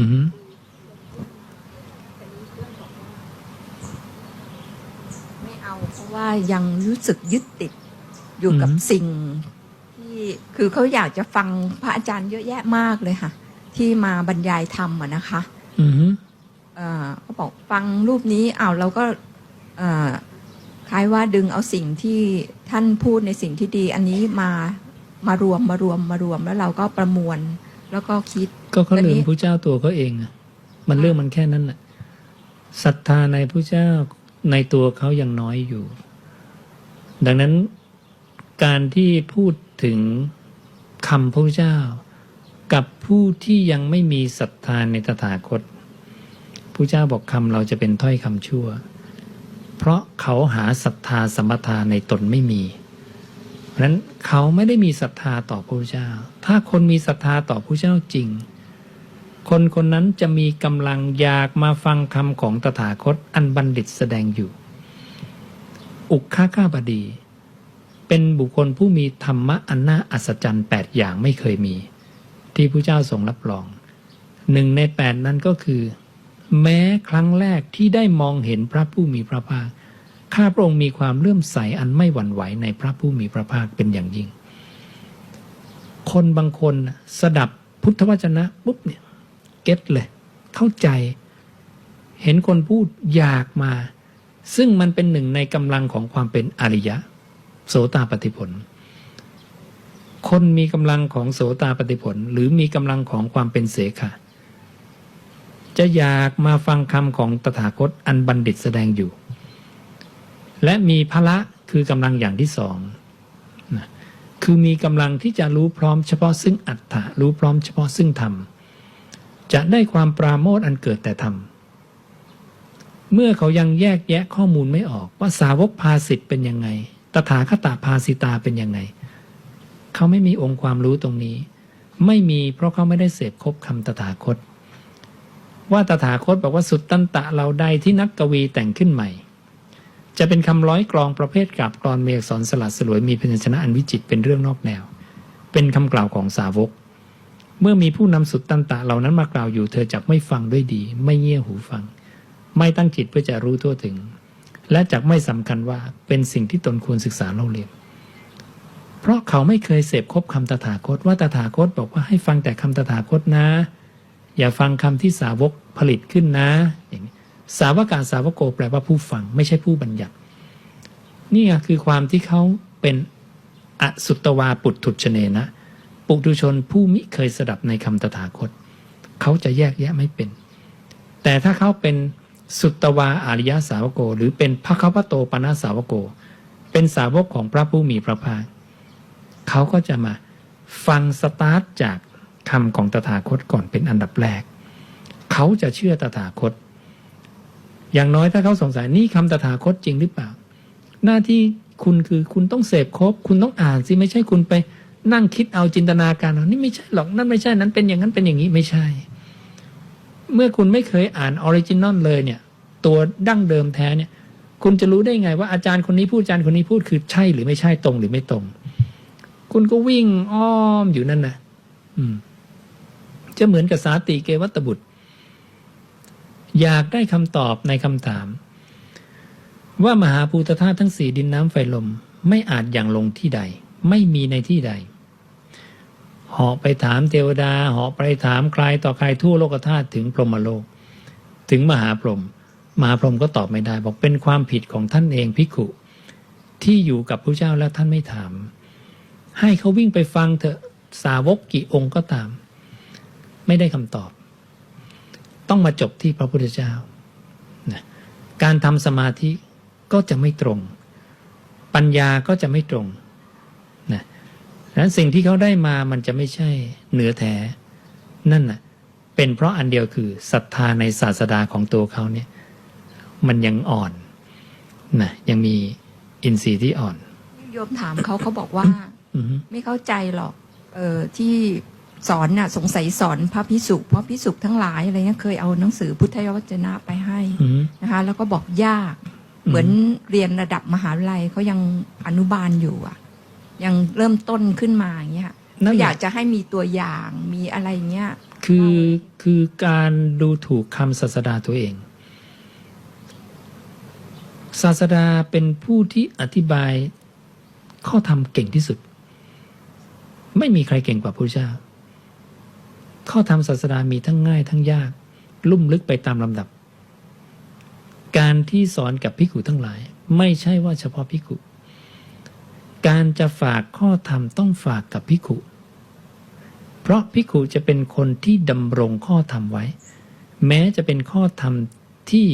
อือฮึไม่เอาเพราะว่ายังรู้สึกยึดติดอยู่กับสิ่ง ที่คือเขาอยากจะฟังพระอาจารย์เยอะแยะมากเลยค่ะ ที่มาบรรยายธรรมอะนะคะอือฮึเอ่อเขาบอกฟังรูปนี้อ้าวเราก็เอ่อคล้ายว่าดึงเอาสิ่งที่ท่านพูดในสิ่งที่ดี อันนี้มามารวมมารวมมารวมแล้วเราก็ประมวล แล้วก็คิด ก็เขาอันลืนี้มผู้เจ้าตัวเขาเองอะมันเรื่องมันแค่นั้นแหละศรัทธาในผู้เจ้าในตัวเขายังน้อยอยู่ ดังนั้นการที่พูดถึงคำพระพุทธเจ้า กับผู้ที่ยังไม่มีศรัทธาในตถาคตผู้เจ้าบอกคำเราจะเป็นถ้อยคำชั่ว เพราะเขาหาศรัทธาสัมปทาในตนไม่มี เพราะฉะนั้นเขาไม่ได้มีศรัทธาต่อพระเจ้า ถ้าคนมีศรัทธาต่อพระเจ้าจริง คนคนนั้นจะมีกำลังอยากมาฟังคำของตถาคตอันบัณฑิตแสดงอยู่ อุคคาคาบดี เป็นบุคคลผู้มีธรรมะอันน่าอัศจรรย์แปดอย่างไม่เคยมี ที่พระเจ้าทรงรับรองหนึ่งในแปดนั้นก็คือ แม้ครั้งแรกที่ได้มองเห็นพระผู้มีพระภาค ข้าพระองค์มีความเลื่อมใสอันไม่หวั่นไหวในพระผู้มีพระภาคเป็นอย่างยิ่ง คนบางคนน่ะสดับพุทธวจนะปุ๊บเนี่ยเก็ตเลย เข้าใจ เห็นคนพูดอยากมา ซึ่งมันเป็นหนึ่งในกำลังของความเป็นอริยะ โสตาปฏิผล คนมีกำลังของโสตาปฏิผล หรือมีกำลังของความเป็นเสขะจะอยากมาฟังคำของตถาคตอันบัณฑิตแสดงอยู่ และมีพละคือกำลังอย่างที่สองนะคือมีกำลังที่จะรู้พร้อมเฉพาะซึ่งอัตถะรู้พร้อมเฉพาะซึ่งธรรม จะได้ความปราโมทอันเกิดแต่ธรรม เมื่อเขายังแยกแยะข้อมูลไม่ออกว่าสาวกภาสิทธ์เป็นยังไง ตถาคตภาสิตาเป็นยังไง เขาไม่มีองค์ความรู้ตรงนี้ ไม่มีเพราะเขาไม่ได้เสพคบคำตถาคต ว่าตถาคตบอกว่าสุดตันตะเราใดที่นักกวีแต่งขึ้นใหม่ จะเป็นคำร้อยกรองประเภทกับกรอนเมฆสอนสลัดสลวยมีพยัญชนะอันวิจิตเป็นเรื่องนอกแนว เป็นคำกล่าวของสาวก เมื่อมีผู้นำสุดตันตะเหล่านั้นมากล่าวอยู่เธอจักไม่ฟังด้วยดี ไม่เงี่ยหูฟัง ไม่ตั้งจิตเพื่อจะรู้ทั่วถึง และจักไม่สำคัญว่าเป็นสิ่งที่ตนควรศึกษาเล่าเรียนเพราะเขาไม่เคยเสพคบคำตถาคตว่าตถาคตบอกว่าให้ฟังแต่คำตถาคตนะ อย่าฟังคำที่สาวกผลิตขึ้นนะอย่างนี้ สาวกาสาวโกแปลว่าผู้ฟัง ไม่ใช่ผู้บัญญัติ นี่คือความที่เขาเป็นอสุตวาปุตถุชเนนะ ปุถุชนผู้มิเคยสดับในคำตถาคต เขาจะแยกแยะไม่เป็น แต่ถ้าเขาเป็นสุตวาอาริยสาวโก หรือเป็นพระคัพโตปนาสาวโก เป็นสาวกของพระผู้มีพระภาคเขาก็จะมาฟังสตาร์ทจากคำของตถาคตก่อนเป็นอันดับแรก เขาจะเชื่อตถาคต อย่างน้อยถ้าเขาสงสัยนี่คำตถาคตจริงหรือเปล่า หน้าที่คุณคือคุณต้องเสพครบ คุณต้องอ่านสิไม่ใช่คุณไปนั่งคิดเอาจินตนาการเอานี่ไม่ใช่หรอกนั่นไม่ใช่นั้นเป็นอย่างนั้นเป็นอย่างนี้ไม่ใช่ เมื่อคุณไม่เคยอ่านออริจินอลเลยเนี่ย ตัวดั้งเดิมแท้เนี่ย คุณจะรู้ได้ไงว่าอาจารย์คนนี้พูดอาจารย์คนนี้พูดคือใช่หรือไม่ใช่ตรงหรือไม่ตรง คุณก็วิ่งอ้อมอยู่นั่นนะอืม จะเหมือนกับสาติเกวัตบุตร อยากได้คำตอบในคำถาม ว่ามหาภูตธาตุทั้งสี่ดินน้ำไฟลมไม่อาจอย่างลงที่ใด ไม่มีในที่ใดเหาะไปถามเทวดาเหาะไปถามใครต่อใครทั่วโลกธาตุถึงพรหมโลก ถึงมหาพรหมมหาพรหมก็ตอบไม่ได้ บอกเป็นความผิดของท่านเองพิกุที่อยู่กับพระเจ้าแล้วท่านไม่ถาม ให้เขาวิ่งไปฟังเถอะสาวกกี่องค์ก็ตาม ไม่ได้คำตอบ ต้องมาจบที่พระพุทธเจ้านะการทำสมาธิก็จะไม่ตรง ปัญญาก็จะไม่ตรงนะดังนั้นสิ่งที่เขาได้มามันจะไม่ใช่เหนือแท้นั่นน่ะเป็นเพราะอันเดียวคือศรัทธาในศาสดาของตัวเขาเนี่ยมันยังอ่อนนะยังมีอินทรีย์ที่อ่อนโยมถามเขาเขาบอกว่าอือฮึไม่เข้าใจหรอกเออที่ สอนน่ะสงสัยสอนพระพิสุเพราะพิสุทั้งหลายอะไรเงี้ยเคยเอาหนังสือพุทธวจนะไปให้อือฮึนะคะ แล้วก็บอกยาก เหมือนเรียนระดับมหาวิทยาลัยเขายังอนุบาลอยู่อะ ยังเริ่มต้นขึ้นมาอย่างเงี้ยนั่นแหละอยากจะให้มีตัวอย่างมีอะไรเงี้ยคือคือการดูถูกคำศาสดาตัวเอง ศาสดาเป็นผู้ที่อธิบายข้อธรรมเก่งที่สุด ไม่มีใครเก่งกว่าพระเจ้า ข้อธรรมศาสดามีทั้งง่ายทั้งยาก ลุ่มลึกไปตามลำดับ การที่สอนกับพิกุทั้งหลาย ไม่ใช่ว่าเฉพาะพิกุการจะฝากข้อธรรมต้องฝากกับพิกุเพราะพิกุจะเป็นคนที่ดำรงข้อธรรมไว้ แม้จะเป็นข้อธรรมที่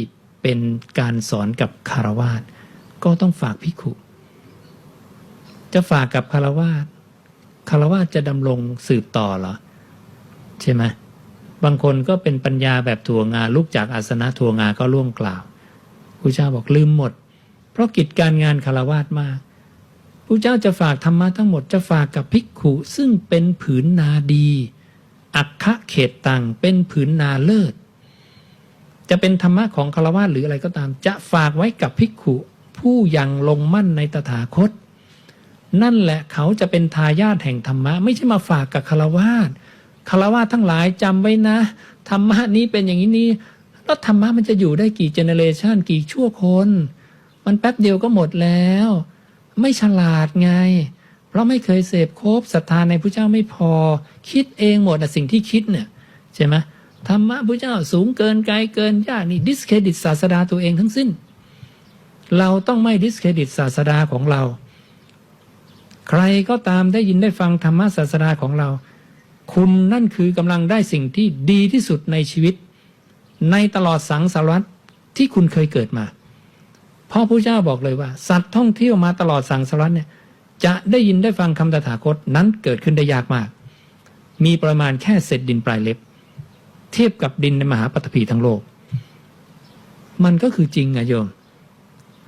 เป็นการสอนกับคารวาสก็ต้องฝากพิกุจะฝากกับคารวาสคารวาสจะดำรงสืบต่อเหรอ ใช่ไหมบางคนก็เป็นปัญญาแบบถั่วงาลุกจากอาสนะถั่วงาก็ล่วงกล่าวพระเจ้าบอกลืมหมด เพราะกิจการงานคารวาสมากพระเจ้าจะฝากธรรมะทั้งหมดจะฝากกับภิกขุซึ่งเป็นผืนนาดี อักคะเขตตังเป็นผืนนาเลิศ จะเป็นธรรมะของคารวาสหรืออะไรก็ตาม จะฝากไว้กับภิกขุผู้ยังลงมั่นในตถาคต นั่นแหละเขาจะเป็นทายาทแห่งธรรมะ ไม่ใช่มาฝากกับคารวาส คารวาสทั้งหลายจำไว้นะธรรมะนี้เป็นอย่างนี้นี่แล้วธรรมะมันจะอยู่ได้กี่เจเนเรชันกี่ชั่วคน มันแป๊บเดียวก็หมดแล้ว ไม่ฉลาดไง เพราะไม่เคยเสพครบศรัทธาในพระเจ้าไม่พอ คิดเองหมดอะสิ่งที่คิดเนี่ยใช่ไหมธรรมะพระเจ้าสูงเกินไกลเกินยากนี่ดิสเครดิตศาสดาตัวเองทั้งสิ้น เราต้องไม่ดิสเครดิตศาสดาของเรา ใครก็ตามได้ยินได้ฟังธรรมะศาสดาของเรา คุณนั่นคือกำลังได้สิ่งที่ดีที่สุดในชีวิต ในตลอดสังสารวัตที่คุณเคยเกิดมาพราะพระเจ้าบอกเลยว่า สัตว์ท่องเที่ยวมาตลอดสังสารวัตเนี่ยจะได้ยินได้ฟังคำตถาคตนั้นเกิดขึ้นได้ยากมาก มีประมาณแค่เศษดินปลายเล็บ เทียบกับดินในมหาปฐพีทั้งโลก มันก็คือจริงอะโยม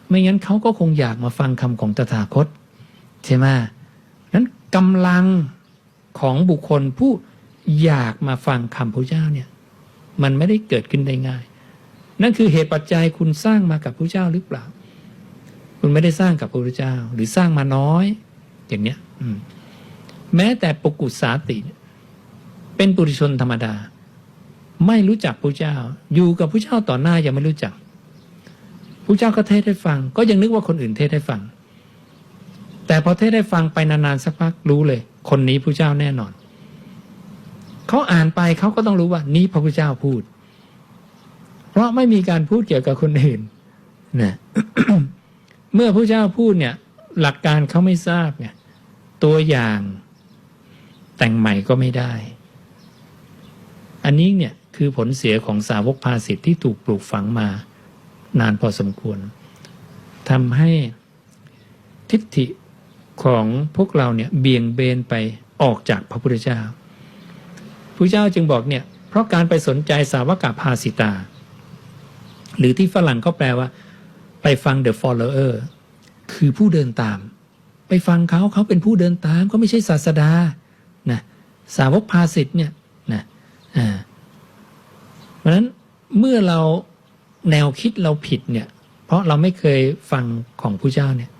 ไม่งั้นเขาก็คงอยากมาฟังคำของตถาคต ใช่ไหมนั้นกำลัง ของบุคคลผู้อยากมาฟังคำพระเจ้าเนี่ยมันไม่ได้เกิดขึ้นได้ง่าย นั่นคือเหตุปัจจัยคุณสร้างมากับพระเจ้าหรือเปล่า คุณไม่ได้สร้างกับพระพุทธเจ้า หรือสร้างมาน้อย อย่างเนี้ยมแม้แต่ปกุสาติเนี่ยเป็นปุถุชนธรรมดา ไม่รู้จักพระเจ้า อยู่กับพระเจ้าต่อหน้ายังไม่รู้จักพระเจ้าก็เทศให้ฟัง ก็ยังนึกว่าคนอื่นเทศให้ฟัง แต่พอเทศได้ฟังไปนานๆสักพักรู้เลย คนนี้พระเจ้าแน่นอน เขาอ่านไปเขาก็ต้องรู้ว่า นี้พระพุทธเจ้าพูด เพราะไม่มีการพูดเกี่ยวกับคนอื่นนะเมื่อพระเจ้าพูดเนี่ย หลักการเขาไม่ทราบไงตัวอย่างแต่งใหม่ก็ไม่ได้ อันนี้เนี่ยคือผลเสียของสาวกภาสิทธิ์ที่ถูกปลูกฝังมา นานพอสมควรทำให้ทิฏฐิ ของพวกเราเนี่ยเบี่ยงเบนไปออกจากพระพุทธเจ้าพระเจ้าจึงบอกเนี่ยเพราะการไปสนใจสาวกภาสิตา หรือที่ฝรั่งเขาแปลว่า ไปฟัง the follower คือผู้เดินตาม ไปฟังเขาเขาเป็นผู้เดินตามก็ไม่ใช่ศาสดานะสาวกภาสิทธ์เนี่ยนะอ่าเพราะฉะนั้นเมื่อเราแนวคิดเราผิดเนี่ย เพราะเราไม่เคยฟังของผู้เจ้าเนี่ย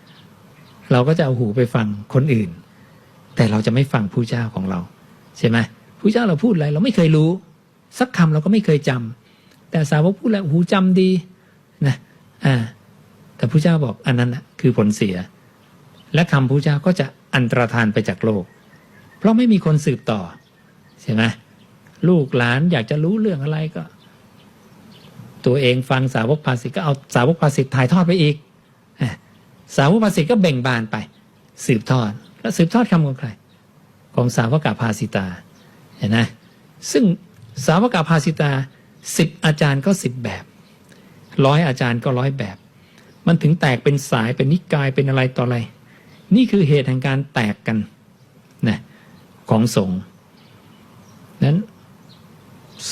เราก็จะเอาหูไปฟังคนอื่น แต่เราจะไม่ฟังผู้เจ้าของเราใช่ไหมผู้เจ้าเราพูดอะไรเราไม่เคยรู้ สักคำเราก็ไม่เคยจำแต่สาวกพูดแล้วหูจำดีนะอ่าแต่ผู้เจ้าบอกอันนั้นนะคือผลเสีย และคำผู้เจ้าก็จะอันตรธานไปจากโลก เพราะไม่มีคนสืบต่อใช่ไหมลูกหลานอยากจะรู้เรื่องอะไรก็ ตัวเองฟังสาวกภาษิตก็เอาสาวกภาษิตถ่ายทอดไปอีก สาวกภาษิตก็เบ่งบานไป สืบทอดแล้วสืบทอดคำของใคร ของสาวกภาสิตาเห็นไหมซึ่งสาวกภาสิตาสิบอาจารย์ก็สิบแบบร้อยอาจารย์ก็ร้อยแบบ มันถึงแตกเป็นสายเป็นนิกายเป็นอะไรต่ออะไร นี่คือเหตุแห่งการแตกกันนะของสงฆ์นั้น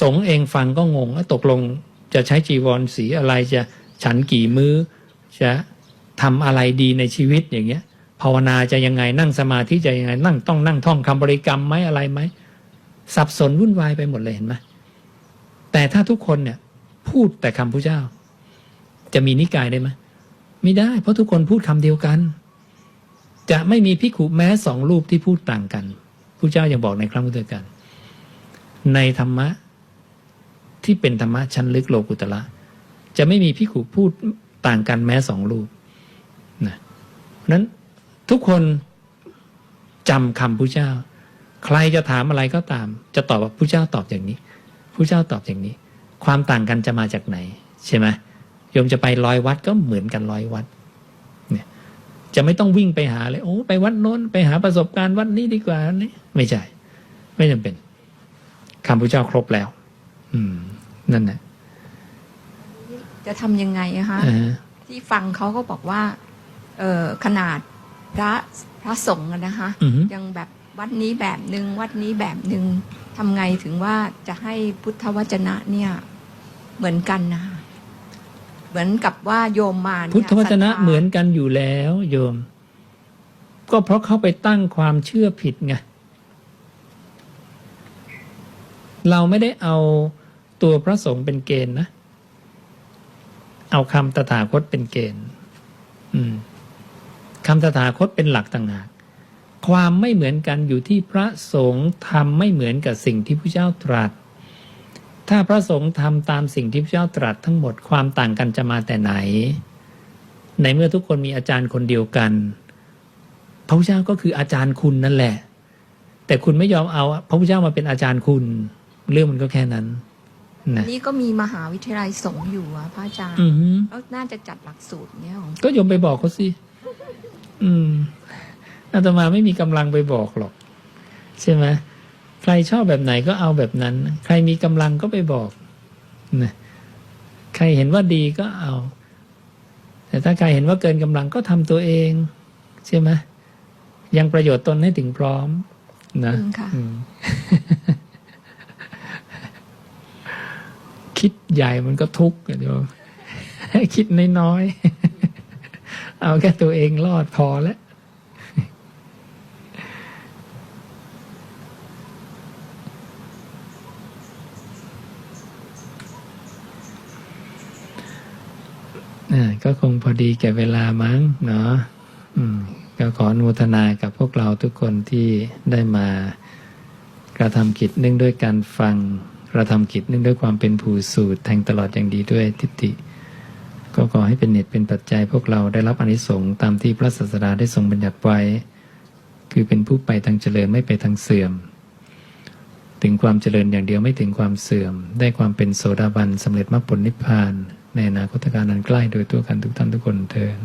สงฆ์เองฟังก็งงว่าตกลงจะใช้จีวรสีอะไรจะฉันกี่มือ้อจะ ทำอะไรดีในชีวิตอย่างเงี้ย ภาวนาจะยังไงนั่งสมาธิจะยังไง นั่งต้องนั่งท่องคำบริกรรมไหมอะไรไหมสับสนวุ่นวายไปหมดเลยเห็นไหมแต่ถ้าทุกคนเนี่ย พูดแต่คำพระเจ้า จะมีนิกายได้ไหมไม่ได้ เพราะทุกคนพูดคำเดียวกัน จะไม่มีพิขุแม้สองรูปที่พูดต่างกันผู้เจ้ายังบอกในครั้งพุทธกาลในธรรมะที่เป็นธรรมะชั้นลึกโลกุตละจะไม่มีพิขุพูดต่างกันแม้สองรูป นะเพราะฉะนั้นทุกคนจำคำพระเจ้า ใครจะถามอะไรก็ตาม จะตอบว่าพระเจ้าตอบอย่างนี้พระเจ้าตอบอย่างนี้ ความต่างกันจะมาจากไหน ใช่ไหมโยมจะไปร้อยวัดก็เหมือนกันร้อยวัดเนี่ยจะไม่ต้องวิ่งไปหาเลย โอ้ไปวัดโน้นไปหาประสบการณ์วัดนี้ดีกว่านี่ไม่ใช่ ไม่จำเป็นคำพระเจ้าครบแล้ว อืม นั่นแหละจะทำยังไงอะคะอ่าฮะที่ฟังเขาก็บอกว่า เออขนาดพระพระสงฆ์อะนะคะ อือฮึ ยังแบบวัดนี้แบบหนึ่งวัดนี้แบบหนึ่งทำไงถึงว่าจะให้พุทธวจนะเนี่ยเหมือนกันนะคะเหมือนกับว่าโยมมาเนี่ยพุทธวจนะศรัทธาเหมือนกันอยู่แล้วโยม ก็เพราะเข้าไปตั้งความเชื่อผิดไงเราไม่ได้เอาตัวพระสงฆ์เป็นเกณฑ์นะ เอาคำตถาคตเป็นเกณฑ์ อืม คำตถาคตเป็นหลักต่างหากความไม่เหมือนกันอยู่ที่พระสงฆ์ทำไม่เหมือนกับสิ่งที่พระเจ้าตรัส ถ้าพระสงฆ์ทำตามสิ่งที่พระเจ้าตรัสทั้งหมดความต่างกันจะมาแต่ไหน ในเมื่อทุกคนมีอาจารย์คนเดียวกัน พระพุทธเจ้าก็คืออาจารย์คุณนั่นแหละ แต่คุณไม่ยอมเอาพระพุทธเจ้ามาเป็นอาจารย์คุณ เรื่องมันก็แค่นั้นนะนี่ก็มีมหาวิทยาลัยสงฆ์อยู่อะพระอาจารย์อือฮึก็น่าจะจัดหลักสูตรเนี่ยของก็โยมไปบอกเขาสิ อืมอาตมาไม่มีกำลังไปบอกหรอก ใช่ไหมใครชอบแบบไหนก็เอาแบบนั้น ใครมีกำลังก็ไปบอกนะใครเห็นว่าดีก็เอา แต่ถ้าใครเห็นว่าเกินกำลังก็ทำตัวเอง ใช่ไหมยังประโยชน์ตนให้ถึงพร้อม นะอืมค่ะอืมคิดใหญ่มันก็ทุกข์อะโยมคิดน้อยๆ เอาแค่ตัวเองรอดพอแล้วอ่าก็คงพอดีแก่เวลามั้งเนาะอืมก็ขออนุโมทนากับพวกเราทุกคนที่ได้มากระทำกิจเนื่องด้วยการฟังกระทำกิจเนื่องด้วยความเป็นผู้สูตรแทงตลอดอย่างดีด้วยทิฏฐิ ขอให้เป็นเหตุเป็นปัจจัยพวกเราได้รับอนิสงส์ตามที่พระศาสดาได้ทรงบัญญัติไว้ คือเป็นผู้ไปทางเจริญไม่ไปทางเสื่อม ถึงความเจริญอย่างเดียวไม่ถึงความเสื่อม ได้ความเป็นโสดาบันสำเร็จมรรคผลนิพพาน ในอนาคตการนั้นใกล้โดยตัวกันทุกท่านทุกคนเทิน